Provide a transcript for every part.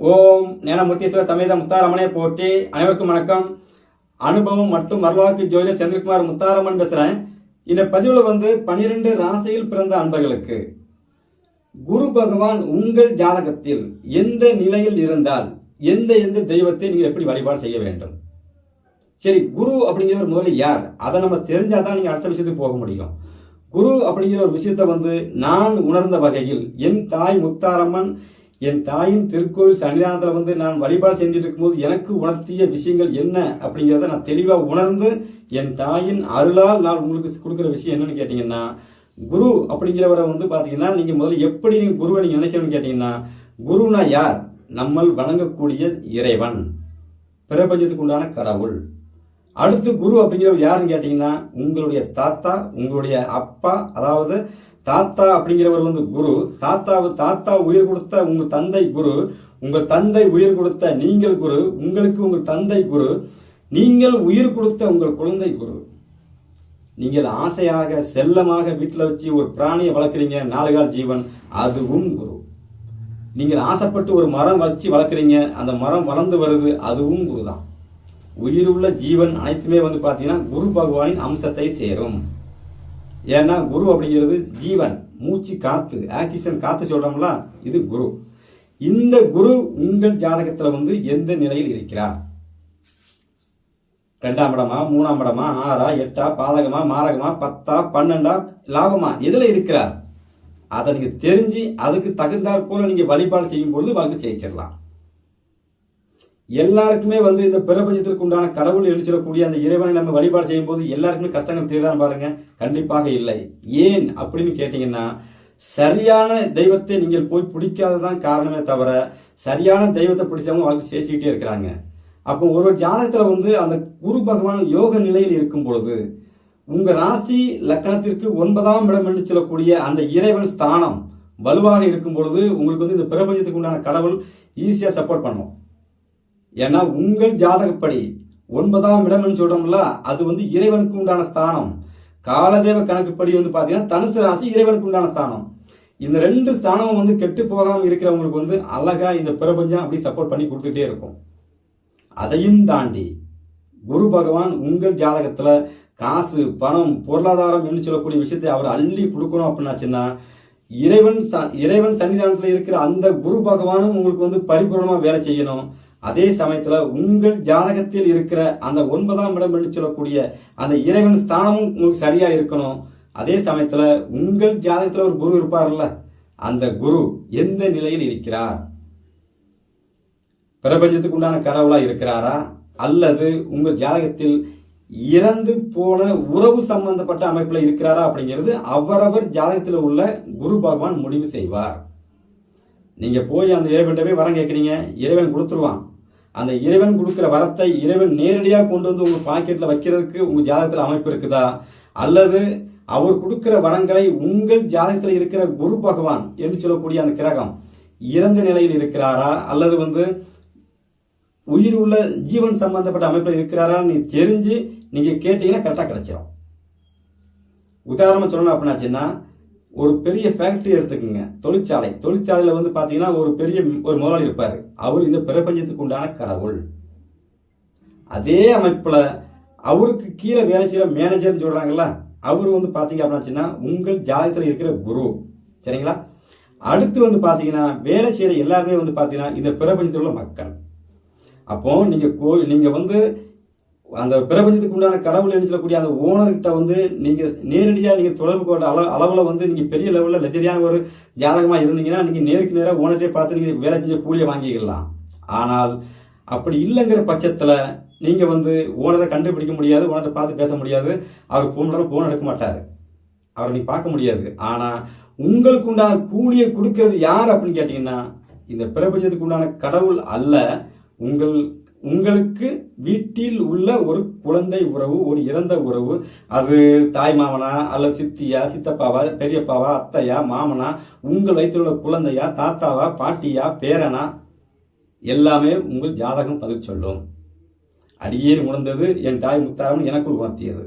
ஓம் ஞானமூர்த்தீஸ்வர சமேத முத்தாரம்மனை போற்றி அனைவருக்கும் வணக்கம். அனுபவம் மற்றும் வரலாற்று ஜோதிடர் செந்தில்குமார் முத்தாரம்மன் பேசுறேன். இந்த பதிவில் வந்து பனிரெண்டு ராசியில் பிறந்த அன்பர்களுக்கு குரு பகவான் உங்கள் ஜாதகத்தில் எந்த நிலையில் இருந்தால் எந்த எந்த தெய்வத்தை நீங்கள் எப்படி வழிபாடு செய்ய வேண்டும்? சரி குரு அப்படிங்கிறவர் முதல்ல யார்? அதை நம்ம தெரிஞ்சாதான் நீங்க அடுத்த விஷயத்துக்கு போக முடியும். குரு அப்படிங்கிற ஒரு விஷயத்தை வந்து நான் உணர்ந்த வகையில் என் தாய் முத்தாரம்மன் என் தாயின் திருக்கோயில் சன்னிதானத்தில் வந்து நான் வழிபாடு செஞ்சுட்டு இருக்கும்போது எனக்கு உணர்த்திய விஷயங்கள் என்ன அப்படிங்கிறத நான் தெளிவாக உணர்ந்து என் தாயின் அருளால் நான் உங்களுக்கு கொடுக்குற விஷயம் என்னன்னு கேட்டிங்கன்னா குரு அப்படிங்கிறவரை வந்து பார்த்தீங்கன்னா நீங்கள் முதல்ல எப்படி நீங்கள் குருவை நீங்கள் நினைக்கணும்னு கேட்டிங்கன்னா குருனா யார்? நம்மள் வணங்கக்கூடிய இறைவன். பிரபஞ்சத்துக்கு உண்டான கடவுள். அடுத்து குரு அப்படிங்கிறவர் யாருன்னு கேட்டிங்கன்னா உங்களுடைய தாத்தா உங்களுடைய அப்பா அதாவது தாத்தா அப்படிங்கிறவர் வந்து குரு. தாத்தா தாத்தா உயிர் கொடுத்த உங்கள் தந்தை குரு. உங்கள் தந்தை உயிர் கொடுத்த நீங்கள் குரு. உங்களுக்கு உங்கள் தந்தை குரு. நீங்கள் உயிர் கொடுத்த உங்கள் குழந்தை குரு. நீங்கள் ஆசையாக செல்லமாக வீட்டில் வச்சு ஒரு பிராணியை வளர்க்குறீங்க நாலு கால் ஜீவன் அதுவும் குரு. நீங்கள் ஆசைப்பட்டு ஒரு மரம் வச்சு வளர்க்குறீங்க அந்த மரம் வளர்ந்து வருது அதுவும் குரு தான் உயிருள்ள ஜீவன் அனைத்துமே வந்து பார்த்தீங்கன்னா குரு பகவானின் அம்சத்தை சேரும். ஏன்னா குரு அப்படிங்கிறது ஜீவன் மூச்சு காத்து ஆக்சிஜன் காத்து சொல்றோம்ல இது குரு. இந்த குரு உங்கள் ஜாதகத்தில் வந்து எந்த நிலையில் இருக்கிறார்? ரெண்டாம் இடமா மூணாம் இடமா ஆறா எட்டா பாதகமா மாரகமா பத்தா பன்னெண்டா லாபமா எதுல இருக்கிறார்? அதை நீங்க தெரிஞ்சு அதுக்கு தகுந்தாற் போல நீங்க வழிபாடு செய்யும் பொழுது வாழ்க்கை ஜெயிச்சிடலாம். எல்லாருக்குமே வந்து இந்த பிரபஞ்சத்திற்கு உண்டான கடவுள் எழுச்சிடக்கூடிய அந்த இறைவனை நம்ம வழிபாடு செய்யும் போது எல்லாருக்குமே கஷ்டங்கள் தீர்தான் பாருங்க. கண்டிப்பாக இல்லை. ஏன் அப்படின்னு கேட்டீங்கன்னா சரியான தெய்வத்தை நீங்கள் போய் பிடிக்காததான் காரணமே தவிர சரியான தெய்வத்தை பிடிச்சவங்க வாழ்க்கை சேசிக்கிட்டே இருக்கிறாங்க. அப்போ ஒரு ஜாதகத்துல வந்து அந்த குரு பகவான் யோக நிலையில் இருக்கும் பொழுது உங்க ராசி லக்கணத்திற்கு ஒன்பதாம் இடம் என்று சொல்லக்கூடிய அந்த இறைவன் ஸ்தானம் வலுவாக இருக்கும் பொழுது உங்களுக்கு வந்து இந்த பிரபஞ்சத்துக்கு உண்டான கடவுள் ஈஸியா சப்போர்ட் பண்ணும். ஏன்னா உங்கள் ஜாதகப்படி ஒன்பதாம் இடம்னு சொல்றோம்ல அது வந்து இறைவனுக்கு உண்டான ஸ்தானம். காலதேவ கணக்குப்படி வந்து பார்த்தீங்கன்னா தனுசு ராசி இறைவனுக்கு உண்டான ஸ்தானம். இந்த ரெண்டு ஸ்தானமும் வந்து கெட்டு போகாமல் இருக்கிறவங்களுக்கு வந்து அழகா இந்த பிரபஞ்சம் அப்படி சப்போர்ட் பண்ணி கொடுத்துட்டே இருக்கும். அதையும் தாண்டி குரு பகவான் உங்கள் ஜாதகத்துல காசு பணம் பொருளாதாரம் என்று சொல்லக்கூடிய விஷயத்தை அவர் அள்ளி கொடுக்கணும் அப்படின்னாச்சுன்னா இறைவன் ச- இறைவன் சன்னிதானத்தில் இருக்கிற அந்த குரு பகவானும் உங்களுக்கு வந்து பரிபூர்ணமாக வேலை செய்யணும். அதே சமயத்துல உங்கள் ஜாதகத்தில் இருக்கிற அந்த ஒன்பதாம் இடம் என்று சொல்லக்கூடிய அந்த இறைவன் ஸ்தானமும் உங்களுக்கு சரியா இருக்கணும். அதே சமயத்துல உங்கள் ஜாதகத்துல ஒரு குரு இருப்பார்ல அந்த குரு எந்த நிலையில் இருக்கிறார்? பிரபஞ்சத்துக்கு உண்டான கடவுளா இருக்கிறாரா? அல்லது உங்கள் ஜாதகத்தில் இறந்து போன உறவு சம்பந்தப்பட்ட அமைப்புல இருக்கிறாரா அப்படிங்கிறது அவரவர் ஜாதகத்தில் உள்ள குரு பகவான் முடிவு செய்வார். நீங்க போய் அந்த இறைவன் போய் வரம் கேட்குறீங்க இறைவன் கொடுத்துருவான். அந்த இறைவன் கொடுக்குற வரத்தை இறைவன் நேரடியாக கொண்டு வந்து உங்கள் பாக்கெட்டில் வைக்கிறதுக்கு உங்கள் ஜாதகத்தில் அமைப்பு இருக்குதா? அல்லது அவர் கொடுக்கிற வரங்களை உங்கள் ஜாதகத்தில் இருக்கிற குரு பகவான் என்று சொல்லக்கூடிய அந்த கிரகம் இறந்த நிலையில் இருக்கிறாரா? அல்லது வந்து உயிர் உள்ள ஜீவன் சம்பந்தப்பட்ட அமைப்பில் இருக்கிறாரான்னு நீ தெரிஞ்சு நீங்கள் கேட்டீங்கன்னா கரெக்டாக கிடைச்சிடும் உதாரணம் சொல்லணும் அப்படின்னாச்சுன்னா ஒரு பெரிய ஃபேக்டரி எடுத்துக்கோங்க. தொழிற்சாலை. தொழிற்சாலையில் வந்து பார்த்தீங்கன்னா ஒரு பெரிய ஒரு முதலாளி இருப்பார். அவர் இந்த பிரபஞ்சத்துக்கு உண்டான கடவுள். அதே அமைப்பில் அவருக்கு கீழே வேலை செய்கிற மேனேஜர்னு சொல்கிறாங்களா அவர் வந்து பார்த்தீங்க அப்படின்னாச்சுன்னா உங்கள் ஜாதகத்தில் இருக்கிற குரு. சரிங்களா? அடுத்து வந்து பார்த்தீங்கன்னா வேலை செய்கிற எல்லாருமே வந்து பார்த்தீங்கன்னா இந்த பிரபஞ்சத்தில் உள்ள மக்கள். அப்போ நீங்கள் கோ நீங்கள் வந்து அந்த பிரபஞ்சத்துக்கு உண்டான கடவுள் என்று சொல்லக்கூடிய அந்த ஓனர்கிட்ட வந்து நீங்க நேரடியாக நீங்க தொடர்பு கொண்ட அள அளவில் வந்து நீங்க பெரிய லெவலில் லெஜரியான ஒரு ஜாதகமாக இருந்தீங்கன்னா நீங்க நேருக்கு நேராக ஓனர்ட்டே பார்த்து நீங்க வேலை செஞ்ச கூலியை வாங்கிக்கலாம். ஆனால் அப்படி இல்லைங்கிற பட்சத்தில் நீங்க வந்து ஓனரை கண்டுபிடிக்க முடியாது ஓனரை பார்த்து பேச முடியாது. அவர் போன் போன் எடுக்க மாட்டார். அவரை நீங்கள் பார்க்க முடியாது. ஆனால் உங்களுக்கு உண்டான கூலியை கொடுக்கறது யார் அப்படின்னு கேட்டிங்கன்னா இந்த பிரபஞ்சத்துக்கு உண்டான கடவுள் அல்ல. உங்கள் உங்களுக்கு வீட்டில் உள்ள ஒரு குழந்தை உறவு ஒரு இறந்த உறவு. அது தாய் மாமனா அல்லது சித்தியா சித்தப்பாவா பெரியப்பாவா அத்தையா மாமனா உங்கள் வயிற்றில் உள்ள குழந்தையா தாத்தாவா பாட்டியா பேரனா? எல்லாமே உங்கள் ஜாதகம் பதில் சொல்லும். அடியேன் உணர்ந்தது என் தாய் முத்தாரம் எனக்குள் உணர்த்தியது.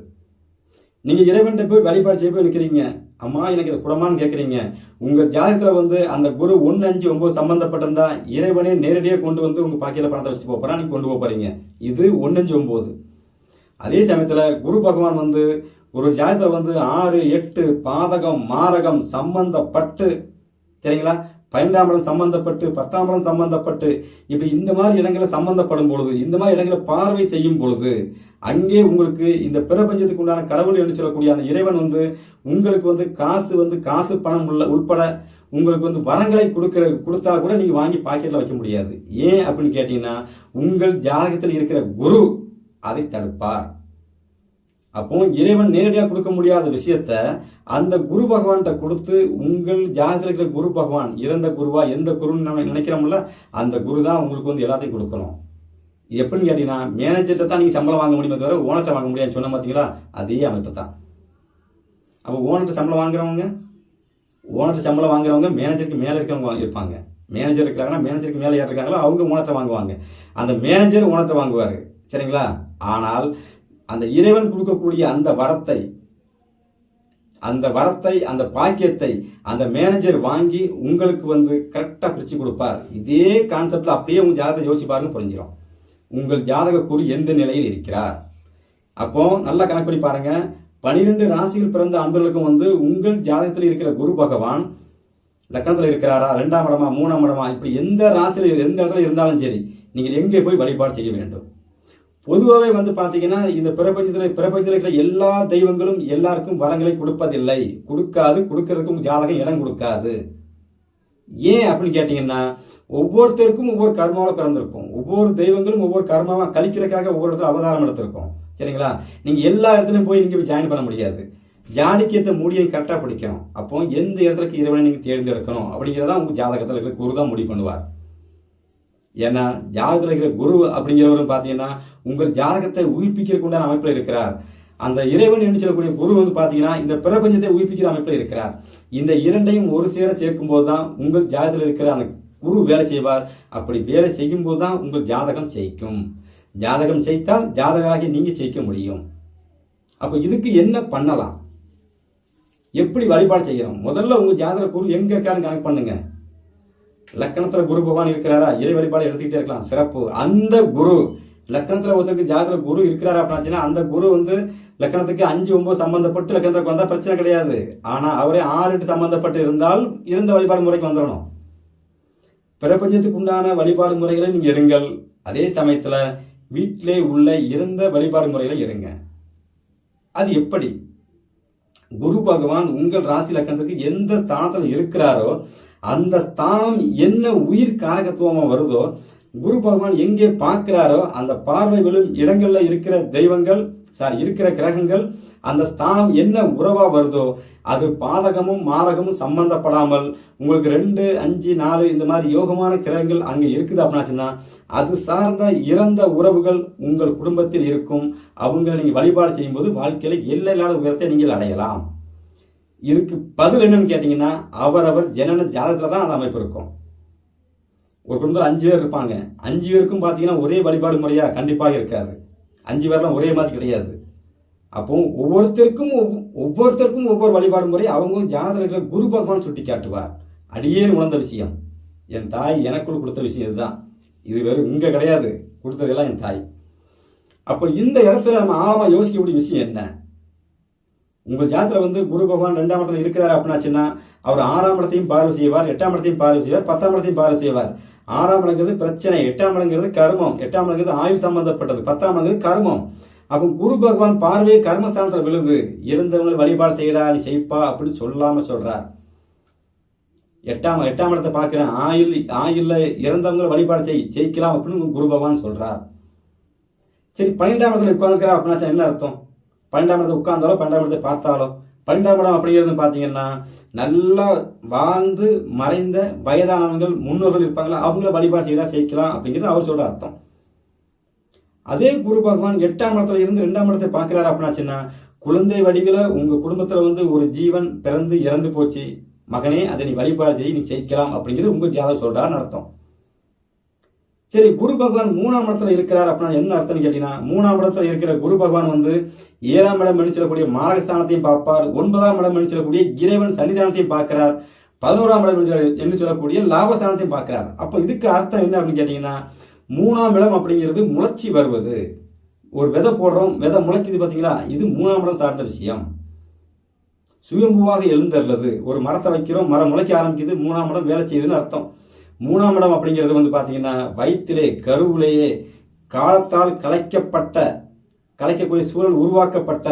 நீங்கள் இறைவன்கிட்ட போய் வழிபாடு செய்ய போய் நிற்கிறீங்க அம்மா எனக்கு இதை குடமான்னு கேட்குறீங்க உங்கள் ஜாதகத்தில் வந்து அந்த குரு ஒன்று அஞ்சு ஒம்பது சம்மந்தப்பட்டிருந்தா இறைவனே நேரடியாக கொண்டு வந்து உங்கள் பாக்கியில் பணத்தை வச்சுட்டு போகிறா நீங்கள் கொண்டு போக இது ஒன்று அஞ்சு ஒம்பது அதே சமயத்தில் குரு பகவான் வந்து ஒரு ஜாதகத்தில் வந்து ஆறு எட்டு பாதகம் மாரகம் சம்பந்தப்பட்டு சரிங்களா? பன்னெண்டாம் இடம் சம்பந்தப்பட்டு பத்தாம் இடம் சம்பந்தப்பட்டு இப்படி இந்த மாதிரி இடங்களை சம்பந்தப்படும் பொழுது இந்த மாதிரி இடங்களை பார்வை செய்யும் பொழுது அங்கே உங்களுக்கு இந்த பிரபஞ்சத்துக்கு உண்டான கடவுள் என்று சொல்லக்கூடிய அந்த இறைவன் வந்து உங்களுக்கு வந்து காசு வந்து காசு பணம் உள்ள உட்பட உங்களுக்கு வந்து வரங்களை கொடுக்கிற கொடுத்தா கூட நீங்கள் வாங்கி பாக்கெட்டில் வைக்க முடியாது. ஏன் அப்படின்னு கேட்டீங்கன்னா உங்கள் ஜாதகத்தில் இருக்கிற குரு அதை தடுப்பார். அப்போ இறைவன் நேரடியாக கொடுக்க முடியாத விஷயத்த அந்த குரு பகவான்கிட்ட கொடுத்து உங்கள் ஜாதகத்தில் இருக்கிற குரு பகவான் இறந்த குருவா எந்த குருன்னு நம்ம நினைக்கிறோம்ல அந்த குரு தான் உங்களுக்கு வந்து எல்லாத்தையும் கொடுக்கணும். எப்படின்னு கேட்டீங்கன்னா மேனேஜர்கிட்ட தான் நீங்கள் சம்பளம் வாங்க முடியுமே தவிர ஓனர்கிட்ட வாங்க முடியாதுன்னு சொன்ன பார்த்தீங்களா அதே அமைப்பு தான். அப்போ ஓனர்கிட்ட சம்பளம் வாங்குறவங்க ஓனர்கிட்ட சம்பளம் வாங்குறவங்க மேனேஜருக்கு மேலே இருக்கிறவங்க வாங்கியிருப்பாங்க மேனேஜர் இருக்கிறாங்கன்னா மேனேஜருக்கு மேலே யார் இருக்காங்களோ அவங்க ஓனர்கிட்ட வாங்குவாங்க. அந்த மேனேஜர் ஓனர்கிட்ட வாங்குவார். சரிங்களா? ஆனால் அந்த இறைவன் கொடுக்கக்கூடிய அந்த வரத்தை அந்த வரத்தை அந்த பாக்கியத்தை அந்த மேனேஜர் வாங்கி உங்களுக்கு வந்து கரெக்டாக பிரித்து கொடுப்பார். இதே கான்செப்டில் அப்படியே உங்கள் ஜாதகத்தை யோசிச்சு பாருங்க புரிஞ்சிடும் உங்கள் ஜாதக குரு எந்த நிலையில் இருக்கிறார்? அப்போ நல்லா கணக்கு பண்ணி பாருங்க. பனிரெண்டு ராசியில் பிறந்த அன்பர்களுக்கும் வந்து உங்கள் ஜாதகத்தில் இருக்கிற குரு பகவான் லக்கணத்தில் இருக்கிறாரா? ரெண்டாம் இடமா மூணாம் இடமா? இப்படி எந்த ராசியில் எந்த இடத்துல இருந்தாலும் சரி நீங்கள் எங்கே போய் வழிபாடு செய்ய வேண்டும்? பொதுவாகவே வந்து பார்த்தீங்கன்னா இந்த பிரபஞ்சத்தில் பிரபஞ்சத்தில் இருக்கிற எல்லா தெய்வங்களும் எல்லாருக்கும் வரங்களை கொடுப்பதில்லை. கொடுக்காது கொடுக்கறதுக்கும் ஜாதகம் இடம் கொடுக்காது. ஏன் அப்படின்னு கேட்டீங்கன்னா ஒவ்வொருத்தருக்கும் ஒவ்வொரு கர்மாவில் பிறந்திருக்கும். ஒவ்வொரு தெய்வங்களும் ஒவ்வொரு கர்மாவை கழிக்கிறதுக்காக ஒவ்வொரு இடத்துல அவதாரம் எடுத்திருக்கும். சரிங்களா? நீங்கள் எல்லா இடத்துலையும் போய் நீங்கள் ஜாயின் பண்ண முடியாது. ஜானிக்கியத்தை முடியும் கரெக்டாக பிடிக்கணும். அப்போ எந்த இடத்துக்கு இறைவனை நீங்கள் தேர்ந்தெடுக்கணும் அப்படிங்கிறதா உங்கள் ஜாதகத்தில் இருக்கிற குரு தான் முடிவு பண்ணுவார். ஏன்னா ஜாதகத்தில் இருக்கிற குரு அப்படிங்கிறவரும் பார்த்தீங்கன்னா உங்கள் ஜாதகத்தை உயிர்ப்பிக்கிறதுக்கு உண்டான அமைப்பில் இருக்கிறார். அந்த இறைவன் என்று சொல்லக்கூடிய குரு வந்து பார்த்தீங்கன்னா இந்த பிரபஞ்சத்தை உயிர்ப்பிக்கிற அமைப்பில் இருக்கிறார். இந்த இரண்டையும் ஒரு சேர சேர்க்கும் போது தான் உங்கள் ஜாதகத்தில் இருக்கிற அந்த குரு வேலை செய்வார். அப்படி வேலை செய்யும் போது தான் உங்கள் ஜாதகம் ஜெயிக்கும். ஜாதகம் ஜெயித்தால் ஜாதகராகி நீங்க ஜெயிக்க முடியும். அப்போ இதுக்கு என்ன பண்ணலாம்? எப்படி வழிபாடு செய்யணும்? முதல்ல உங்க ஜாதக குரு எங்க இருக்காருன்னு கணக்கு பண்ணுங்க. லக்கணத்துல குரு பகவான் இருக்கிறாரா? இறை வழிபாடு எடுத்துக்கிட்டே இருக்கலாம். சிறப்பு. அந்த குரு லக்கணத்தில் ஒருத்தருக்கு ஜாதகத்துல குரு இருக்கிறாரா அப்படின்னா அந்த குரு வந்து லக்கணத்துக்கு அஞ்சு ஒன்பது சம்பந்தப்பட்டு லக்கணத்துக்கு வந்தால் பிரச்சனை கிடையாது. ஆனால் அவரே ஆறு எட்டு சம்பந்தப்பட்டு இருந்தால் இருந்த வழிபாடு முறைக்கு வந்துடணும் பிரபஞ்சத்துக்கு உண்டான வழிபாடு முறைகளை நீங்கள் எடுங்கள். அதே சமயத்தில் வீட்டிலே உள்ள இருந்த வழிபாடு முறைகளை எடுங்க. அது எப்படி? குரு பகவான் உங்கள் ராசி லக்கணத்துக்கு எந்த ஸ்தானத்தில் இருக்கிறாரோ அந்த ஸ்தானம் என்ன உயிர் காரகத்துவமாக வருதோ குரு பகவான் எங்கே பார்க்கிறாரோ அந்த பார்வை விழும் இருக்கிற தெய்வங்கள் சாரி இருக்கிற கிரகங்கள் அந்த ஸ்தானம் என்ன உறவா வருதோ அது பாதகமும் மாதகமும் சம்பந்தப்படாமல் உங்களுக்கு ரெண்டு அஞ்சு நாலு இந்த மாதிரி யோகமான கிரகங்கள் அங்க இருக்குது அப்படின்னாச்சுன்னா அது சார்ந்த இறந்த உறவுகள் உங்கள் குடும்பத்தில் இருக்கும். அவங்களை நீங்க வழிபாடு செய்யும்போது வாழ்க்கையில எல்லை இல்லாத உயரத்தை நீங்கள் அடையலாம். இதுக்கு பதில் என்னன்னு கேட்டீங்கன்னா அவரவர் ஜனன ஜாதகத்துல தான் அந்த அமைப்பு இருக்கும். ஒரு குடும்பத்தில் அஞ்சு பேர் இருப்பாங்க. அஞ்சு பேருக்கும் பார்த்தீங்கன்னா ஒரே வழிபாடு முறையாக கண்டிப்பாக இருக்காது. அஞ்சு பேர்லாம் ஒரே மாதிரி கிடையாது. அப்போ ஒவ்வொருத்தருக்கும் ஒவ்வொ- ஒவ்வொருத்தருக்கும் ஒவ்வொரு வழிபாடு முறை அவங்க ஜாதகத்தில் இருக்கிற குரு பகவான் சுட்டி காட்டுவார். அடியேன்னு உணர்ந்த விஷயம். என் தாய் எனக்குள் கொடுத்த விஷயம் இதுதான். இது வெறும் இங்கே கிடையாது. கொடுத்ததெல்லாம் என் தாய். அப்போ இந்த இடத்துல நம்ம ஆழமாக யோசிக்கக்கூடிய விஷயம் என்ன? உங்கள் ஜாதகத்துல வந்து குரு பகவான் ரெண்டாம் இடத்துல இருக்கிறார் அப்படின்னாச்சுன்னா அவர் ஆறாம் இடத்தையும் பார்வை செய்வார் எட்டாம் இடத்தையும் பார்வை செய்வார் பத்தாம் இடத்தையும் பார்வை செய்வார். ஆறாம் இடங்கிறது பிரச்சனை எட்டாம் இடங்கிறது கர்மம் எட்டாம் இடங்கிறது ஆயுள் சம்பந்தப்பட்டது பத்தாம் இடங்கிறது கர்மம். அப்போ குரு பகவான் பார்வை கர்மஸ்தானத்தில் விழுது இருந்தவங்களை வழிபாடு செய்யடா நீ செய்ப்பா அப்படின்னு சொல்லாம சொல்றார். எட்டாம் எட்டாம் இடத்தை பார்க்குறேன் ஆயுள் ஆயுள்ல இறந்தவங்களை வழிபாடு செய் ஜெயிக்கலாம் அப்படின்னு குரு பகவான் சொல்றார். சரி பன்னெண்டாம் இடத்துல உட்காந்துக்கிறா அப்படின்னா என்ன அர்த்தம்? பன்னெண்டாம் இடத்தை உட்கார்ந்தாலோ பன்னெண்டாம் இடத்தை பார்த்தாலோ? பன்னெண்டாம் இடம் அப்படிங்கிறது பார்த்தீங்கன்னா நல்லா வாழ்ந்து மறைந்த வயதானவங்கள் முன்னோர்கள் இருப்பாங்களா? அவங்கள வழிபாடு செய்யலாம் சேர்க்கலாம் அப்படிங்கிறது அவர் சொல்ற அர்த்தம். அதே குரு பகவான் எட்டாம் இடத்துல இருந்து ரெண்டாம் இடத்தை பார்க்கிறாரு அப்படின்னாச்சுன்னா குழந்தை வடிவில் உங்க குடும்பத்துல வந்து ஒரு ஜீவன் பிறந்து இறந்து போச்சு. மகனே அதை நீ வழிபாடு செய்ய நீ ஜெயிக்கலாம் அப்படிங்கிறது உங்க ஜாதகம் சொல்றாருன்னு அர்த்தம். சரி குரு பகவான் மூணாம் இடத்துல இருக்கிறார் அப்படின்னா என்ன அர்த்தம்னு கேட்டீங்கன்னா மூணாம் இடத்துல இருக்கிற குரு பகவான் வந்து ஏழாம் இடம் என்று சொல்லக்கூடிய மாரகஸ்தானத்தையும் பார்ப்பார் ஒன்பதாம் இடம் என்று சொல்லக்கூடிய இறைவன் சன்னிதானத்தையும் பார்க்கிறார் பதினோராம் இடம் என்று என்று சொல்லக்கூடிய லாபஸ்தானத்தையும் பார்க்கிறார். அப்போ இதுக்கு அர்த்தம் என்ன அப்படின்னு கேட்டீங்கன்னா மூணாம் இடம் அப்படிங்கிறது முளைச்சி வருவது. ஒரு விதை போடுறோம் விதை முளைக்குது பார்த்தீங்களா இது மூணாம் இடம் சார்ந்த விஷயம். சுயம்புவாக எழுந்தருளது. ஒரு மரத்தை வைக்கிறோம் மரம் முளைக்க ஆரம்பிக்குது மூணாம் இடம் வேலை செய்யுதுன்னு அர்த்தம். மூணாம் இடம் அப்படிங்கிறது வந்து பார்த்தீங்கன்னா வயிற்றிலே கருவிலேயே காலத்தால் கலைக்கப்பட்ட கலைக்கக்கூடிய சூழல் உருவாக்கப்பட்ட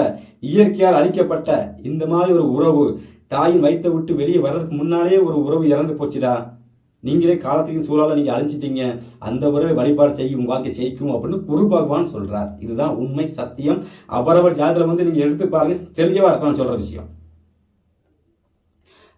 இயற்கையால் அழிக்கப்பட்ட இந்த மாதிரி ஒரு உறவு தாயின் வயிற்றை விட்டு வெளியே வர்றதுக்கு முன்னாலேயே ஒரு உறவு இறந்து போச்சுடா. நீங்களே காலத்துக்கு சூழலை நீங்கள் அழிச்சிட்டீங்க அந்த உறவை வழிபாடு செய்யும் வாழ்க்கை ஜெயிக்கும் அப்படின்னு குரு பகவான் சொல்கிறார் இதுதான் உண்மை சத்தியம். அவரவர் ஜாதத்துல வந்து நீங்கள் எடுத்து பாருங்க தெளிவாக இருக்கணும்னு சொல்கிற விஷயம்.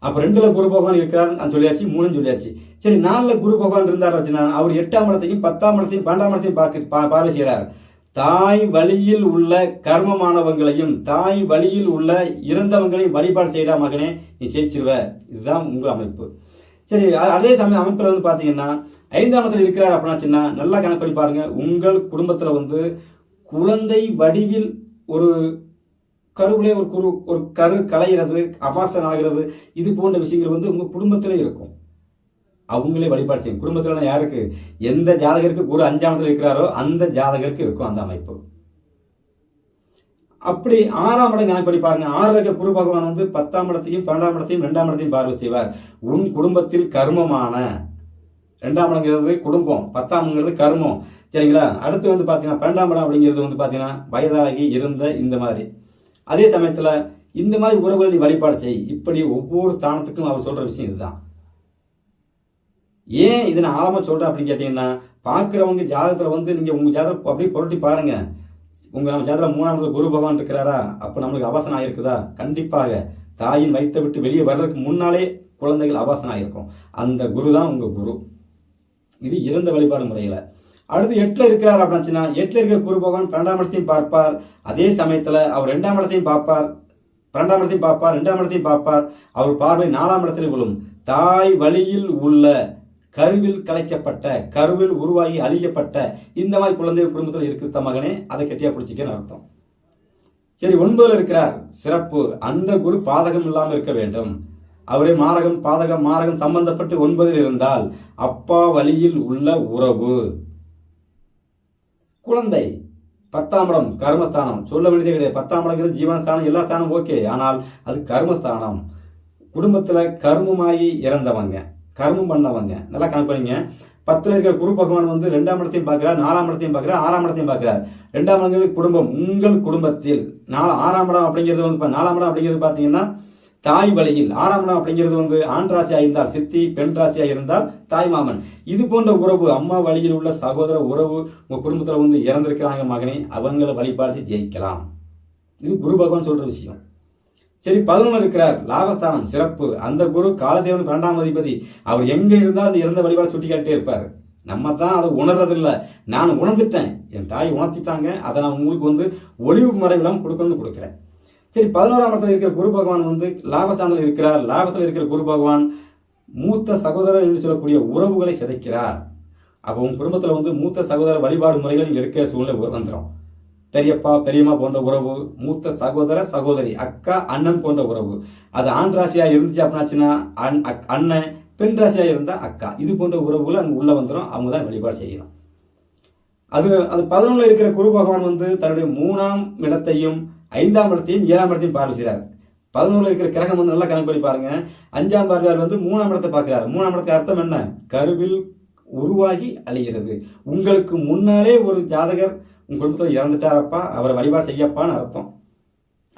அப்ப ரெண்டுல குரு பகவான் இருக்கிறார் நான் சொல்லியாச்சு மூணுன்னு சொல்லியாச்சு. சரி நாலுல குரு பகவான் இருந்தார் வச்சுன்னா அவர் எட்டாம் இடத்தையும் பத்தாம் இடத்தையும் பன்னெண்டாம் இடத்தையும் பார்க்க பா- பார்வை செய்கிறார். தாய் வழியில் உள்ள கர்மமானவங்களையும் தாய் வழியில் உள்ள இறந்தவங்களையும் வழிபாடு செய்யடா மகனே நீ ஜெயிச்சிருவ இதுதான் உங்கள் அமைப்பு. சரி அதே சமயம் அமைப்பில் வந்து பார்த்தீங்கன்னா ஐந்தாம் இடத்துல இருக்கிறார் அப்படின்னாச்சுன்னா நல்லா கணக்கு பண்ணி பாருங்க. உங்கள் குடும்பத்தில் வந்து குழந்தை வடிவில் ஒரு கருவிலே ஒரு குரு ஒரு கரு கலையிறது அபாசன் ஆகிறது இது போன்ற விஷயங்கள் வந்து உங்கள் குடும்பத்திலே இருக்கும். அவங்களே வழிபாடு செய்யும். குடும்பத்தில் யாருக்கு? எந்த ஜாதகருக்கு குரு அஞ்சாமத்தில் இருக்கிறாரோ அந்த ஜாதகருக்கு இருக்கும் அந்த அமைப்பு. அப்படி ஆறாம் இடம் கணக்கு பண்ணி பாருங்க. ஆறு இருக்க குரு பகவான் வந்து பத்தாம் இடத்தையும் பன்னெண்டாம் இடத்தையும் ரெண்டாம் இடத்தையும் பார்வை செய்வார். உன் குடும்பத்தில் கர்மமான ரெண்டாம் இடங்கிறது குடும்பம் பத்தாம்ங்கிறது கர்மம். சரிங்களா? அடுத்து வந்து பார்த்தீங்கன்னா பன்னெண்டாம் இடம் அப்படிங்கிறது வந்து பார்த்தீங்கன்னா வயதாகி இருந்த இந்த மாதிரி. அதே சமயத்தில் இந்த மாதிரி உறவுகளை நீ வழிபாடு செய். இப்படி ஒவ்வொரு ஸ்தானத்துக்கும் அவர் சொல்கிற விஷயம் இதுதான். ஏன் இதை நான் ஆழமாக சொல்கிறேன் அப்படின்னு கேட்டிங்கன்னா பார்க்குறவங்க ஜாதகத்தில் வந்து நீங்கள் உங்கள் ஜாதகம் அப்படியே புரட்டி பாருங்கள் உங்கள் நம்ம ஜாதகம் மூணாம் இடத்துல குரு பகவான் இருக்கிறாரா? அப்போ நம்மளுக்கு அவாசனம் ஆகிருக்குதா கண்டிப்பாக. தாயின் வயித்தை விட்டு வெளியே வர்றதுக்கு முன்னாலே குழந்தைகள் அவாசனம் ஆகிருக்கும் அந்த குரு தான் உங்கள் குரு. இது இறந்த வழிபாடு முறையில். அடுத்து எட்டுல இருக்கிறார் அப்படின்னா எட்டுல இருக்கிற குரு பகவான் பன்னெண்டாம் இடத்தையும் பார்ப்பார். அதே சமயத்துல அவர் ரெண்டாம் இடத்தையும் பார்ப்பார். பன்னெண்டாம் இடத்தையும் பார்ப்பார் ரெண்டாம் இடத்தையும் பார்ப்பார். அவர் பார்வை நாலாம் இடத்துல விழும். தாய் வழியில் உள்ள கருவில் கலைக்கப்பட்ட கருவில் உருவாகி அழிக்கப்பட்ட இந்த மாதிரி குழந்தை குடும்பத்தில் இருக்கிற மகனே அதை கெட்டியா பிடிச்சிக்கன்னு அர்த்தம். சரி ஒன்பதுல இருக்கிறார். சிறப்பு. அந்த குரு பாதகம் இல்லாமல் இருக்க வேண்டும். அவரே மாரகம் பாதகம் மாரகம் சம்பந்தப்பட்டு ஒன்பதில் இருந்தால் அப்பா வழியில் உள்ள உறவு. குழந்தை பத்தாம் இடம் கர்மஸ்தானம். சொல்ல வேண்டியதே கிடையாது. பத்தாம் இடங்கிறது ஜீவனஸ்தானம் எல்லா ஸ்தானம் ஓகே. ஆனால் அது கர்மஸ்தானம். குடும்பத்தில் கர்மமாகி இறந்தவங்க கர்மம் பண்ணவங்க நல்லா கணக்கு பண்ணிங்க. இருக்கிற குரு பகவான் வந்து ரெண்டாம் இடத்தையும் பார்க்குறார் நாலாம் இடத்தையும் பார்க்குறார் ஆறாம் இடத்தையும் பார்க்குறார். ரெண்டாம் இடங்கிறது குடும்பம். உங்கள் குடும்பத்தில் நாலு ஆறாம் இடம் அப்படிங்கிறது வந்து நாலாம் இடம் அப்படிங்கிறது பார்த்தீங்கன்னா தாய் வழியில். ஆறாம்னா அப்படிங்கிறது வந்து ஆண் ராசியாக இருந்தால் சித்தி பெண் ராசியா இருந்தால் தாய் மாமன். இது போன்ற உறவு அம்மா வழியில் உள்ள சகோதர உறவு உங்க குடும்பத்துல வந்து இறந்திருக்கிறாங்க மகனே அவங்கள வழிபாடு ஜெயிக்கலாம். இது குரு பகவான் சொல்ற விஷயம். சரி பதினொன்று இருக்கிறார். லாபஸ்தானம் சிறப்பு. அந்த குரு காலதேவன் பன்னெண்டாம் அதிபதி. அவர் எங்க இருந்தாலும் அந்த இறந்த வழிபாடு சுட்டி காட்டே இருப்பார். நம்ம தான் அதை உணர்றதில்ல. நான் உணர்ந்துட்டேன். என் தாய் உணர்த்திட்டாங்க. அதை நான் உங்களுக்கு வந்து ஒளிவு மறைவிடம் கொடுக்கணும்னு கொடுக்குறேன். சரி பதினோராம் இடத்துல இருக்கிற குரு பகவான் வந்து லாபஸ்தானத்தில் இருக்கிறார். லாபத்தில் இருக்கிற குரு பகவான் மூத்த சகோதரர் என்று சொல்லக்கூடிய உறவுகளை சிதைக்கிறார். அப்போ உங்க குடும்பத்தில் வந்து மூத்த சகோதர வழிபாடு முறைகள் நீங்க எடுக்கிற சூழ்நிலை வந்துடும் பெரியப்பா பெரியம்மா போன்ற உறவு மூத்த சகோதர சகோதரி அக்கா அண்ணன் போன்ற உறவு. அது ஆண் ராசியா இருந்துச்சு அப்படின்னாச்சுன்னா அண்- அக்- அண்ணன் பெண் ராசியா இருந்தா அக்கா. இது போன்ற உறவுகள் அங்க உள்ள வந்துடும் அவங்க தான் வழிபாடு செய்யணும். அது அது பதினொன்றுல இருக்கிற குரு பகவான் வந்து தன்னுடைய மூணாம் இடத்தையும் ஐந்தாம் இடத்தையும் ஏழாம் இடத்தையும் பார்வை செய்கிறார். பதினோரு இருக்கிற கிரகம் வந்து நல்லா கணக்கு பண்ணி பாருங்க. அஞ்சாம் பார்வையார் வந்து மூணாம் இடத்தை பார்க்கிறார். மூணாம் இடத்துக்கு அர்த்தம் என்ன? கருவில் உருவாகி அழிகிறது. உங்களுக்கு முன்னாலே ஒரு ஜாதகர் உங்க குடும்பத்தில் இறந்துட்டாரப்பா அவரை வழிபாடு செய்யப்பான்னு அர்த்தம்.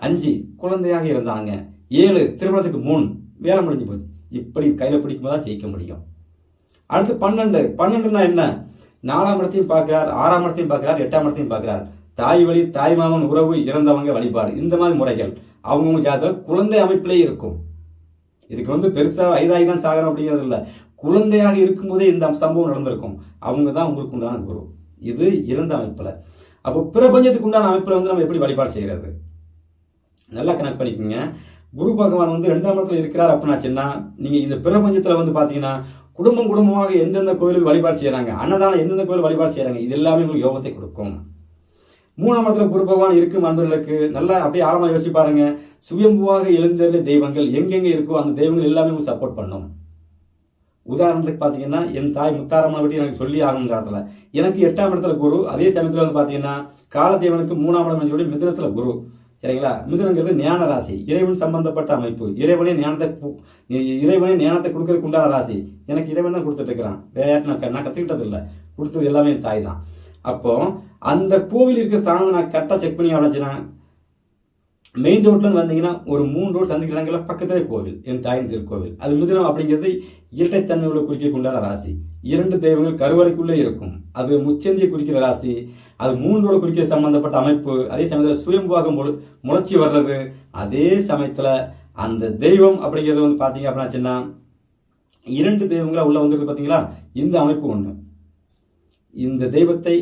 அஞ்சு குழந்தையாக இருந்தாங்க. ஏழு திருமணத்துக்கு மூணு வேலை முடிஞ்சு போச்சு. இப்படி கையில் பிடிக்கும் தான் ஜெயிக்க முடியும். அடுத்து பன்னெண்டு. பன்னெண்டுனா என்ன? நாலாம் இடத்தையும் பார்க்கிறார் ஆறாம் இடத்தையும் பார்க்கிறார் எட்டாம் இடத்தையும் பார்க்கிறார். தாய் வழி தாய் மாமன் உறவு இறந்தவங்க வழிபாடு. இந்த மாதிரி முறைகள். அவங்கவுங்க ஜாதகத்தில் குழந்தை அமைப்பிலே இருக்கும். இதுக்கு வந்து பெருசாக வயதாகி தான் சாகரம் அப்படிங்கிறது இல்லை. குழந்தையாக இருக்கும்போதே இந்த சம்பவம் நடந்திருக்கும். அவங்க தான் உங்களுக்கு உண்டான குரு. இது இறந்த அமைப்பில். அப்போ பிரபஞ்சத்துக்கு உண்டான அமைப்பில் வந்து நம்ம எப்படி வழிபாடு செய்கிறது நல்லா கனெக்ட் பண்ணிக்கோங்க. குரு பகவான் வந்து ரெண்டாம் இடத்துல இருக்கிறார் அப்படின்னாச்சுன்னா நீங்கள் இந்த பிரபஞ்சத்தில் வந்து பார்த்தீங்கன்னா குடும்பம் குடும்பமாக எந்தெந்த கோயிலுக்கு வழிபாடு செய்கிறாங்க அன்னதானம் எந்தெந்த கோயில் வழிபாடு செய்கிறாங்க இது எல்லாமே உங்களுக்கு யோகத்தை கொடுக்கும். மூணாம் இடத்துல குரு பகவான் இருக்கும் அன்பர்களுக்கு நல்லா அப்படியே ஆழமா யோசிச்சு பாருங்க. சுயம்புவாக எழுந்தருள தெய்வங்கள் எங்கெங்க இருக்கோ அந்த தெய்வங்கள் எல்லாமே சப்போர்ட் பண்ணும். உதாரணத்துக்கு பார்த்தீங்கன்னா என் தாய் முத்தாரம்மனை பற்றி எனக்கு சொல்லி ஆகணுன்ற இடத்துல எனக்கு எட்டாம் இடத்துல குரு அதே சமயத்தில் வந்து பார்த்தீங்கன்னா காலதேவனுக்கு மூணாம் இடம் சொல்லி மிதுனத்துல குரு. சரிங்களா? மிதுனங்கிறது ஞான ராசி இறைவன் சம்பந்தப்பட்ட அமைப்பு. இறைவனே ஞானத்தை இறைவனே ஞானத்தை கொடுக்கறதுக்கு உண்டான ராசி. எனக்கு இறைவன் தான் கொடுத்துட்டு இருக்கிறான். வேற யார்ட்டும் நான் க- நான் கற்றுக்கிட்டது இல்லை கொடுத்தது எல்லாமே என் தாய் தான். அப்போ அந்த கோவில் இருக்க ஸ்தானம் நான் கரெக்டாக செக் பண்ணி அழைச்சினா மெயின் ரோட்லேருந்து வந்தீங்கன்னா ஒரு மூணு ரோடு சந்திக்கிற இடங்கள்ல பக்கத்திலே கோவில் என் தாயின் திருக்கோவில். அது மிதுனம் அப்படிங்கிறது இரட்டைத்தன்மை உள்ள குறிக்க உண்டான ராசி. இரண்டு தெய்வங்கள் கருவறைக்குள்ளே இருக்கும். அது முச்சந்தியை குறிக்கிற ராசி. அது மூன்றோட குறிக்க சம்பந்தப்பட்ட அமைப்பு. அதே சமயத்தில் சுயம்புவாக முழு முளைச்சி வர்றது. அதே சமயத்தில் அந்த தெய்வம் அப்படிங்கிறது வந்து பார்த்தீங்க அப்படின்னாச்சுன்னா இரண்டு தெய்வங்களாக உள்ளே வந்துருக்கு பார்த்தீங்களா? இந்த அமைப்பு ஒன்று இந்த தெய்வத்தை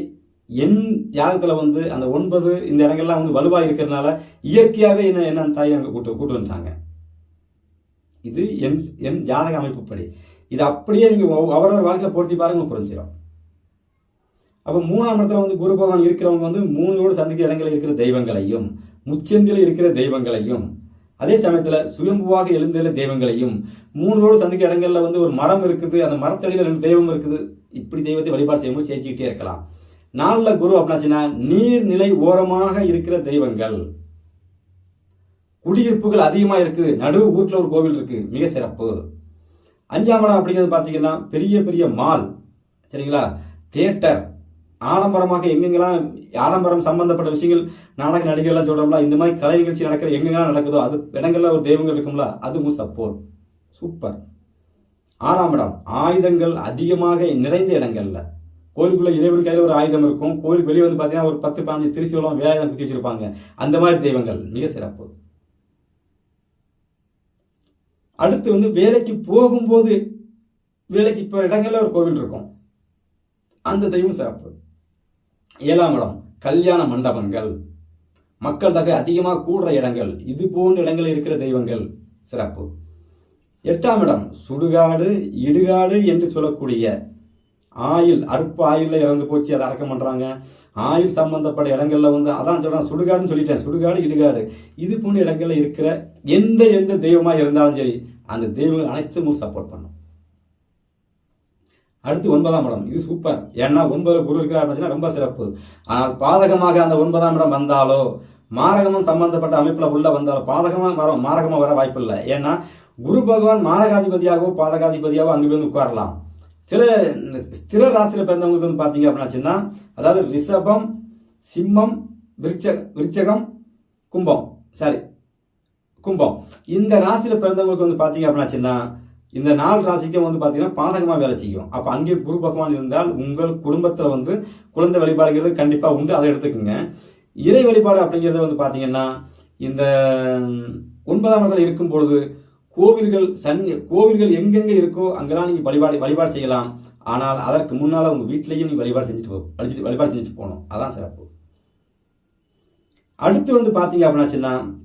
என் ஜாதகத்தில் வந்து அந்த ஒன்பது இந்த இடங்கள்லாம் வந்து வலுவாக இருக்கிறதுனால இயற்கையாகவே என்ன என்ன தாய் அங்கே கூட்டு கூட்டு வந்துட்டாங்க. இது என் என் ஜாதக அமைப்புப்படி. இது அப்படியே நீங்கள் அவரவர் வாழ்க்கையில் பொருத்தி பாருங்க புரிஞ்சிடும் அப்போ மூணாம் இடத்துல வந்து குரு பகவான் இருக்கிறவங்க வந்து மூணோடு சந்திக்கிற இடங்களில் இருக்கிற தெய்வங்களையும் முச்சந்தில் இருக்கிற தெய்வங்களையும் அதே சமயத்தில் சுயம்புவாக எழுந்துள்ள தெய்வங்களையும் மூணோடு சந்திக்கிற இடங்களில் வந்து ஒரு மரம் இருக்குது அந்த மரத்தடியில் ரெண்டு தெய்வம் இருக்குது இப்படி தெய்வத்தை வழிபாடு செய்யும்போது சேர்ச்சிக்கிட்டே இருக்கலாம். நாளில் குரு அப்படின்னாச்சுன்னா நீர்நிலை ஓரமாக இருக்கிற தெய்வங்கள். குடியிருப்புகள் அதிகமா இருக்கு. நடுவு ஊட்டில் ஒரு கோவில் இருக்கு. மிக சிறப்பு. அஞ்சாம் இடம் அப்படிங்கிறது பார்த்தீங்கன்னா பெரிய பெரிய மால். சரிங்களா? தியேட்டர். ஆடம்பரமாக எங்கெங்கெல்லாம் ஆடம்பரம் சம்பந்தப்பட்ட விஷயங்கள் நாடக நடிகர்லாம் சொல்கிறோம்ல இந்த மாதிரி கலை நிகழ்ச்சி நடக்கிற எங்கெங்கெல்லாம் நடக்குதோ அது இடங்கள்ல ஒரு தெய்வங்கள் இருக்கும்ல அதுவும் சப்போர்ட் சூப்பர் ஆறாம் இடம். ஆயுதங்கள் அதிகமாக நிறைந்த இடங்கள்ல. கோயிலுக்குள்ள இறைவன் கையில் ஒரு ஆயுதம் இருக்கும். கோயில் வெளியே வந்து பார்த்தீங்கன்னா ஒரு பத்து பதினஞ்சு திருச்சிவலம் வேலாயுதம் குத்தி வச்சிருப்பாங்க. அந்த மாதிரி தெய்வங்கள் மிக சிறப்பு. அடுத்து வந்து வேலைக்கு போகும்போது வேலைக்கு இப்போ இடங்கள்ல ஒரு கோவில் இருக்கும். அந்த தெய்வம் சிறப்பு. ஏழாம் இடம் கல்யாண மண்டபங்கள். மக்கள் தொகை அதிகமாக கூடுற இடங்கள். இது போன்ற இடங்கள் இருக்கிற தெய்வங்கள் சிறப்பு. எட்டாம் இடம் சுடுகாடு இடுகாடு என்று சொல்லக்கூடிய ஆயுள் அற்ப ஆயுள்ல இறந்து போச்சு அதை அடக்கம் பண்றாங்க. ஆயுள் சம்பந்தப்பட்ட இடங்கள்ல வந்து அதான் சொல்றேன் சுடுகாடுன்னு சொல்லிட்டேன். சுடுகாடு இடுகாடு. இது போன்ற இடங்கள்ல இருக்கிற எந்த எந்த தெய்வமா இருந்தாலும் சரி அந்த தெய்வங்கள் அனைத்தும் சப்போர்ட் பண்ணும். அடுத்து ஒன்பதாம் இடம். இது சூப்பர் ஏன்னா ஒன்பது குரு இருக்கிறார் அப்படின்னா ரொம்ப சிறப்பு. ஆனால் பாதகமாக அந்த ஒன்பதாம் இடம் வந்தாலோ மாரகமும் சம்பந்தப்பட்ட அமைப்புல உள்ள வந்தாலோ பாதகமா வர மாரகமா வர வாய்ப்பு இல்லை ஏன்னா குரு பகவான் மாரகாதிபதியாகவோ பாதகாதிபதியாகவோ அங்கே போய் உட்காரலாம். சில ஸ்திர ராசியில் பிறந்தவங்களுக்கு வந்து பார்த்தீங்க அப்படின்னாச்சுன்னா அதாவது ரிஷபம் சிம்மம் விருச்ச விருச்சகம் கும்பம். சாரி கும்பம். இந்த ராசியில் பிறந்தவங்களுக்கு வந்து பார்த்தீங்க அப்படின்னாச்சுன்னா இந்த நாலு ராசிக்கும் வந்து பார்த்தீங்கன்னா பாதகமாக வேலை செய்யும். அப்போ அங்கே குரு பகவான் இருந்தால் உங்கள் குடும்பத்தில் வந்து குழந்தை வழிபாடுங்கிறது கண்டிப்பாக உண்டு. அதை எடுத்துக்கோங்க. இறை வழிபாடு அப்படிங்கிறது வந்து பார்த்தீங்கன்னா இந்த ஒன்பதாம் இடத்துல இருக்கும் பொழுது கோவில்கள் சன் கோவில்கள் எங்கெங்கே இருக்கோ அங்கெல்லாம் நீங்கள் வழிபாடு வழிபாடு செய்யலாம். ஆனால் அதற்கு முன்னால் உங்கள் வீட்டிலையும் நீங்கள் வழிபாடு செஞ்சுட்டு போ- வழிபாடு வழிபாடு செஞ்சுட்டு போகணும். அதான் சிறப்பு. அடுத்து வந்து பார்த்தீங்க அப்படின்னாச்சுன்னா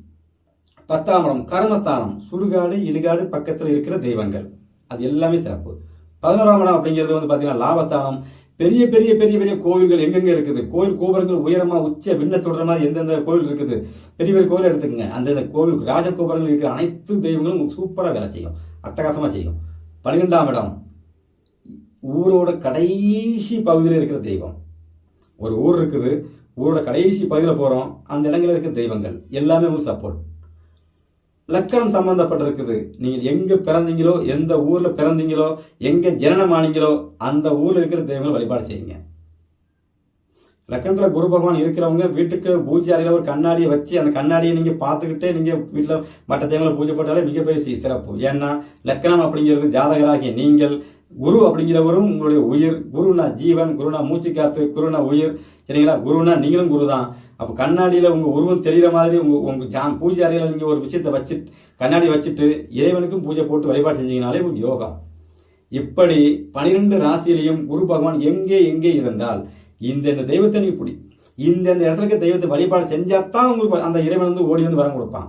பத்தாம் இடம் கர்மஸ்தானம். சுடுகாடு இடுகாடு பக்கத்தில் இருக்கிற தெய்வங்கள். அது எல்லாமே சிறப்பு. பதினோராம் இடம் அப்படிங்கிறது வந்து பார்த்தீங்கன்னா லாபஸ்தானம். பெரிய பெரிய பெரிய பெரிய கோவில்கள் எங்கெங்க இருக்குது? கோவில் கோபுரங்கள் உயரமா உச்ச விண்ண தொடர மாதிரி எந்தெந்த கோவில் இருக்குது? பெரிய பெரிய கோவில் எடுத்துக்கங்க. அந்தந்த கோவில் ராஜ கோபுரங்கள் இருக்கிற அனைத்து தெய்வங்களும் சூப்பரா வேலை செய்யும். அட்டகாசமா செய்யும். பன்னிரெண்டாம் இடம். ஊரோட கடைசி பகுதியில் இருக்கிற தெய்வம். ஒரு ஊர் இருக்குது. ஊரோட கடைசி பகுதியில் போகிறோம் அந்த இடங்களில் இருக்கிற தெய்வங்கள். எல்லாமே உங்களுக்கு சப்போர்ட் லக்கணம் சம்பந்தப்பட்டிருக்குது. நீங்கள் எங்க பிறந்தீங்களோ எந்த ஊர்ல பிறந்தீங்களோ எங்க ஜனனம் ஆனீங்களோ அந்த ஊர்ல இருக்கிற தெய்வங்களை வழிபாடு செய்யுங்க. லக்கணத்தில் குரு பகவான் இருக்கிறவங்க வீட்டுக்கு பூஜை அறையில ஒரு கண்ணாடியை வச்சு அந்த கண்ணாடியை நீங்க பார்த்துக்கிட்டே நீங்க வீட்டுல மற்ற தெய்வங்களை பூஜை போட்டாலே மிகப்பெரிய சிறப்பு. ஏன்னா லக்கணம் அப்படிங்கிறது ஜாதகராகிய நீங்கள் குரு அப்படிங்கிறவரும் உங்களுடைய உயிர் குருனா ஜீவன் குருனா மூச்சு காத்து குருனா உயிர் சரிங்களா? குருனா நீங்களும் குரு தான் அப்போ கண்ணாடியில் உங்கள் உருவம் தெரிகிற மாதிரி உங்கள் உங்கள் ஜா பூஜை அறையில் நீங்கள் ஒரு விஷயத்தை வச்சுட்டு கண்ணாடி வச்சுட்டு இறைவனுக்கும் பூஜை போட்டு வழிபாடு செஞ்சீங்கனாலே உங்களுக்கு யோகா. இப்படி பனிரெண்டு ராசியிலையும் குரு பகவான் எங்கே எங்கே இருந்தால் இந்த இந்த தெய்வத்தை நீங்கள் பிடி இந்த இந்த இடத்துல இருக்க தெய்வத்தை வழிபாடு செஞ்சால் தான் உங்களுக்கு அந்த இறைவன் வந்து ஓடி வந்து வரம் கொடுப்பான்.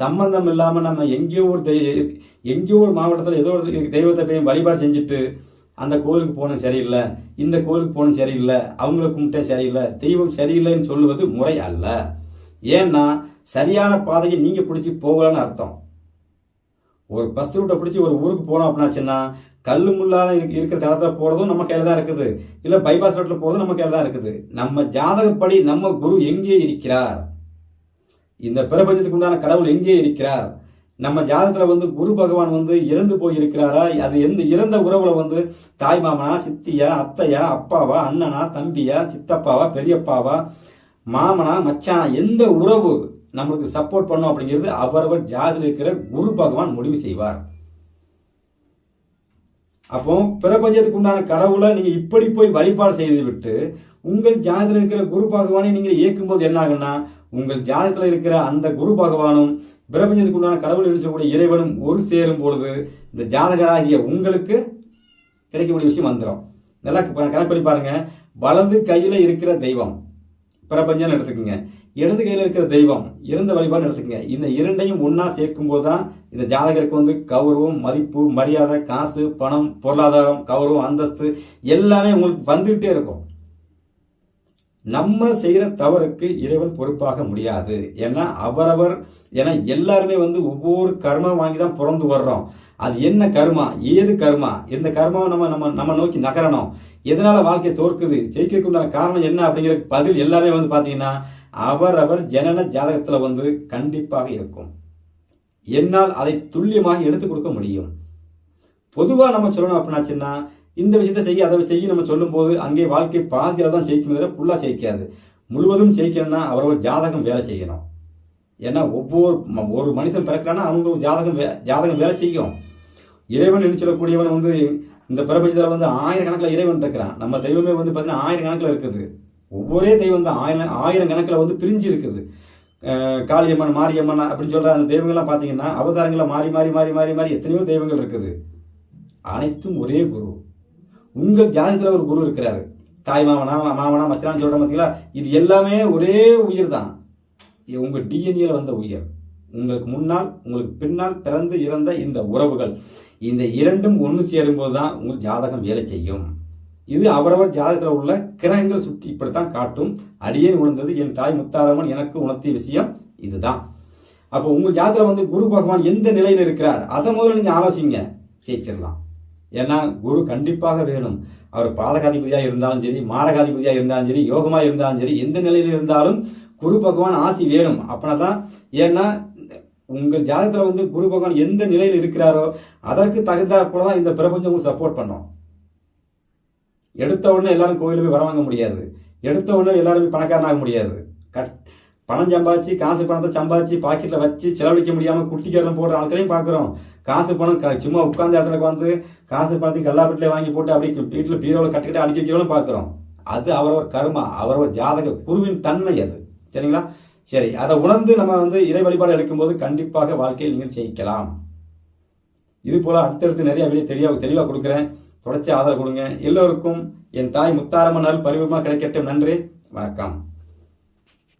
சம்பந்தம் இல்லாமல் நம்ம எங்கேயோ ஒரு தெய்- எங்கேயோ ஒரு மாவட்டத்தில் ஏதோ ஒரு தெய்வத்தை போய் வழிபாடு செஞ்சுட்டு அந்த கோயிலுக்கு போனது சரியில்லை இந்த கோயிலுக்கு போனது சரியில்லை அவங்கள கும்பிட்டே சரியில்லை தெய்வம் சரியில்லைன்னு சொல்லுவது முறை அல்ல. ஏன்னா சரியான பாதையை நீங்கள் பிடிச்சி போகலன்னு அர்த்தம். ஒரு பஸ் ரூட்டை பிடிச்சி ஒரு ஊருக்கு போனோம் அப்படின்னாச்சுன்னா கல் முள்ளால் இருக்கிற தளத்தில் போகிறதும் நம்ம கையில் தான் இருக்குது. இல்லை பைபாஸ் ரோட்டில் போகிறதும் நம்ம கையில் தான் இருக்குது. நம்ம ஜாதகப்படி நம்ம குரு எங்கே இருக்கிறார்? இந்த பிரபஞ்சத்துக்கு உண்டான கடவுள் எங்கே இருக்கிறார்? நம்ம ஜாதகத்துல வந்து குரு பகவான் வந்து இறந்து போயிருக்கிறாரா? அது எந்த இறந்த உறவுல வந்து தாய் மாமனா சித்தியா அத்தையா அப்பாவா அண்ணனா தம்பியா சித்தப்பாவா பெரியப்பாவா மாமனா மச்சானா எந்த உறவு நம்மளுக்கு சப்போர்ட் பண்ணும் அப்படிங்கிறது அவரவர் ஜாதியில் இருக்கிற குரு பகவான் முடிவு செய்வார். அப்போ பிரபஞ்சத்துக்கு உண்டான கடவுளை நீங்க இப்படி போய் வழிபாடு செய்து விட்டு உங்கள் ஜாதத்தில் இருக்கிற குரு பகவானை நீங்க இயக்கும்போது என்ன ஆகும்னா உங்கள் ஜாதத்தில் இருக்கிற அந்த குரு பகவானும் பிரபஞ்சத்துக்கு உண்டான கடவுள் எழுச்சக்கூடிய இறைவனும் ஒரு சேரும் பொழுது இந்த ஜாதகராகிய உங்களுக்கு கிடைக்கக்கூடிய விஷயம் வந்துடும் நல்லா கணக்கு பண்ணி பாருங்க. வலது கையில் இருக்கிற தெய்வம் பிரபஞ்சம்னு எடுத்துக்கோங்க. இடது கையில் இருக்கிற தெய்வம் இறந்த வழிபாடு எடுத்துக்கங்க. இந்த இரண்டையும் ஒன்றா சேர்க்கும் போதுதான் இந்த ஜாதகருக்கு வந்து கௌரவம் மதிப்பு மரியாதை காசு பணம் பொருளாதாரம் கௌரவம் அந்தஸ்து எல்லாமே உங்களுக்கு வந்துகிட்டே இருக்கும். நம்ம செய்கிற தவறுக்கு இறைவன் பொறுப்பாக முடியாது. ஏன்னா அவரவர் ஏன்னா எல்லாருமே வந்து ஒவ்வொரு கர்மா வாங்கி தான் பிறந்து வர்றோம். அது என்ன கர்மா? ஏது கர்மா? இந்த கர்மாவை நம்ம நம்ம நம்ம நோக்கி நகரணும். எதனால வாழ்க்கை தோற்குது? ஜெயிக்கிறதுக்கு உண்டான காரணம் என்ன அப்படிங்கிற பதில் எல்லாமே வந்து பார்த்தீங்கன்னா அவரவர் ஜனன ஜாதகத்தில் வந்து கண்டிப்பாக இருக்கும். என்னால் அதை துல்லியமாக எடுத்து கொடுக்க முடியும். பொதுவாக நம்ம சொல்லணும் அப்படின்னாச்சுன்னா இந்த விஷயத்தை செய்ய அதை செய்ய நம்ம சொல்லும்போது அங்கே வாழ்க்கை பாதியில் தான் ஜெயிக்கும் தவிர ஃபுல்லாக ஜெயிக்காது. முழுவதும் ஜெயிக்கணும்னா அவரோட ஜாதகம் வேலை செய்யணும். ஏன்னா ஒவ்வொரு ம- ஒரு மனுஷன் பிறக்கிறான்னா அவங்க ஜாதகம் வே- ஜாதகம் வேலை செய்யும். இறைவன் என்று சொல்லக்கூடியவன் வந்து இந்த பிரபஞ்சத்தில் வந்து ஆயிரக்கணக்கில் இறைவன் இருக்கிறான். நம்ம தெய்வமே வந்து பார்த்தீங்கன்னா ஆயிரக்கணக்கில் இருக்குது. ஒவ்வொரே தெய்வம் தான். ஆயிரம் ஆயிரம் கணக்கில் வந்து பிரிஞ்சு இருக்குது. காளியம்மன் மாரியம்மன் அப்படின்னு சொல்கிற அந்த தெய்வங்கள்லாம் பார்த்தீங்கன்னா அவதாரங்களை மாறி மாறி மாறி மாறி மாறி எத்தனையோ தெய்வங்கள் இருக்குது. அனைத்தும் ஒரே குரு. உங்கள் ஜாதகத்தில் ஒரு குரு இருக்கிறாரு. தாய் மாமனா மாமனா மச்சனான்னு சொல்ற பார்த்தீங்களா இது எல்லாமே ஒரே உயிர் தான். இது டிஎன்ஏல வந்த உயிர். உங்களுக்கு முன்னால் உங்களுக்கு பின்னால் பிறந்து இறந்த இந்த உறவுகள். இந்த இரண்டும் ஒன்று சேரும்போது தான் உங்கள் ஜாதகம் வேலை செய்யும். இது அவரவர் ஜாதகத்தில் உள்ள கிரகங்கள் சுற்றி இப்படித்தான் காட்டும். அடியேன் உணர்ந்தது என் தாய் முத்தாரம்மன் எனக்கு உணர்த்திய விஷயம் இதுதான். அப்போ உங்கள் ஜாதகத்தில் வந்து குரு பகவான் எந்த நிலையில் இருக்கிறார்? அதை முதல்ல நீங்கள் ஆலோசிங்க. ஜெயிச்சிடலாம் ஏன்னா குரு கண்டிப்பாக வேணும். அவர் பாலகாதிபதியாக இருந்தாலும் சரி மாரகாதிபதியாக இருந்தாலும் சரி யோகமாக இருந்தாலும் சரி எந்த நிலையில் இருந்தாலும் குரு பகவான் ஆசி வேணும். அப்படின்னா ஏன்னா உங்கள் ஜாதகத்தில் வந்து குரு பகவான் எந்த நிலையில் இருக்கிறாரோ அதற்கு தகுந்தா போல தான் இந்த பிரபஞ்சம் உங்களுக்கு சப்போர்ட் பண்ணும். எடுத்த உடனே எல்லாரும் கோயிலுக்கு போய் வரவாங்க முடியாது. எடுத்த உடனே எல்லாரும் பணக்காரனாக முடியாது. கட் பணம் சம்பாதிச்சு காசு பணத்தை சம்பாதிச்சு பாக்கெட்டில் வச்சு செலவழிக்க முடியாமல் குட்டிக்காரன் போடுற ஆட்களையும் பார்க்குறோம். காசு பணம் க- சும்மா உட்கார்ந்த இடத்துல வந்து காசு பணத்தையும் கல்லாப்பட்டிலே வாங்கி போட்டு அப்படியே வீட்டில் பீரோவில் கட்டிக்கிட்டு அடிக்க வைக்கிறவங்களும் பார்க்குறோம். அது அவரவர் கர்மா அவரவர் ஜாதக குருவின் தன்மை அது. சரிங்களா? சரி அதை உணர்ந்து நம்ம வந்து இறை வழிபாடு எடுக்கும்போது கண்டிப்பாக வாழ்க்கையில் நீங்கள் ஜெயிக்கலாம். இது போல் அடுத்தடுத்து நிறைய வீடியோ தெளிவாக தெளிவாக கொடுக்குறேன். தொடர்ச்சி ஆதரவு கொடுங்க. எல்லோருக்கும் என் தாய் முத்தாரம்மன் நாள் பரிவமாக கிடைக்கட்டும். நன்றி. வணக்கம்.